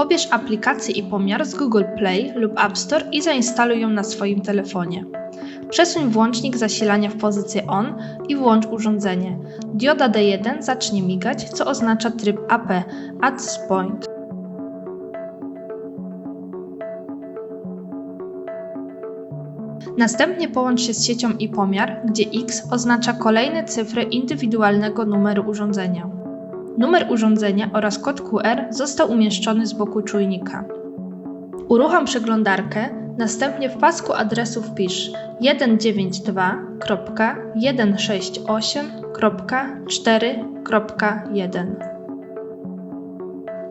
Pobierz aplikację i pomiar z Google Play lub App Store i zainstaluj ją na swoim telefonie. Przesuń włącznik zasilania w pozycję ON i włącz urządzenie. Dioda D1 zacznie migać, co oznacza tryb AP Access Point. Następnie połącz się z siecią i pomiar, gdzie X oznacza kolejne cyfry indywidualnego numeru urządzenia. Numer urządzenia oraz kod QR został umieszczony z boku czujnika. Uruchom przeglądarkę, następnie w pasku adresów wpisz 192.168.4.1.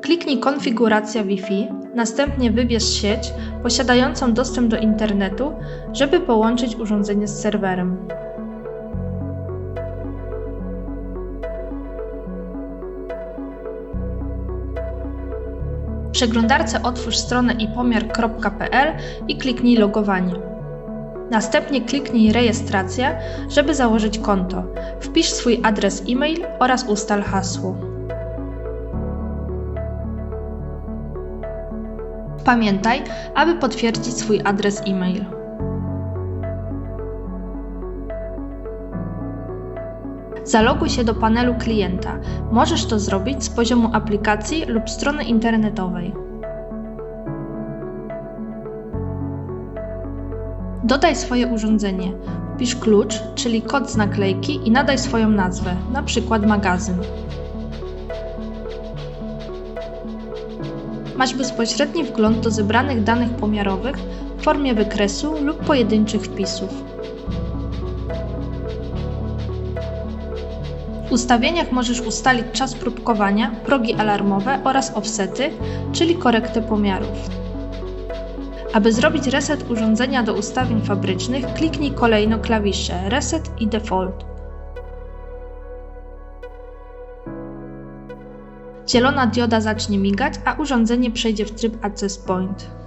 Kliknij Konfiguracja Wi-Fi, następnie wybierz sieć posiadającą dostęp do internetu, żeby połączyć urządzenie z serwerem. W przeglądarce otwórz stronę ipomiar.pl i kliknij Logowanie. Następnie kliknij Rejestracja, żeby założyć konto. Wpisz swój adres e-mail oraz ustal hasło. Pamiętaj, aby potwierdzić swój adres e-mail. Zaloguj się do panelu klienta. Możesz to zrobić z poziomu aplikacji lub strony internetowej. Dodaj swoje urządzenie. Wpisz klucz, czyli kod z naklejki i nadaj swoją nazwę, np. magazyn. Masz bezpośredni wgląd do zebranych danych pomiarowych w formie wykresu lub pojedynczych wpisów. W ustawieniach możesz ustalić czas próbkowania, progi alarmowe oraz offsety, czyli korektę pomiarów. Aby zrobić reset urządzenia do ustawień fabrycznych, kliknij kolejno klawisze Reset i Default. Zielona dioda zacznie migać, a urządzenie przejdzie w tryb Access Point.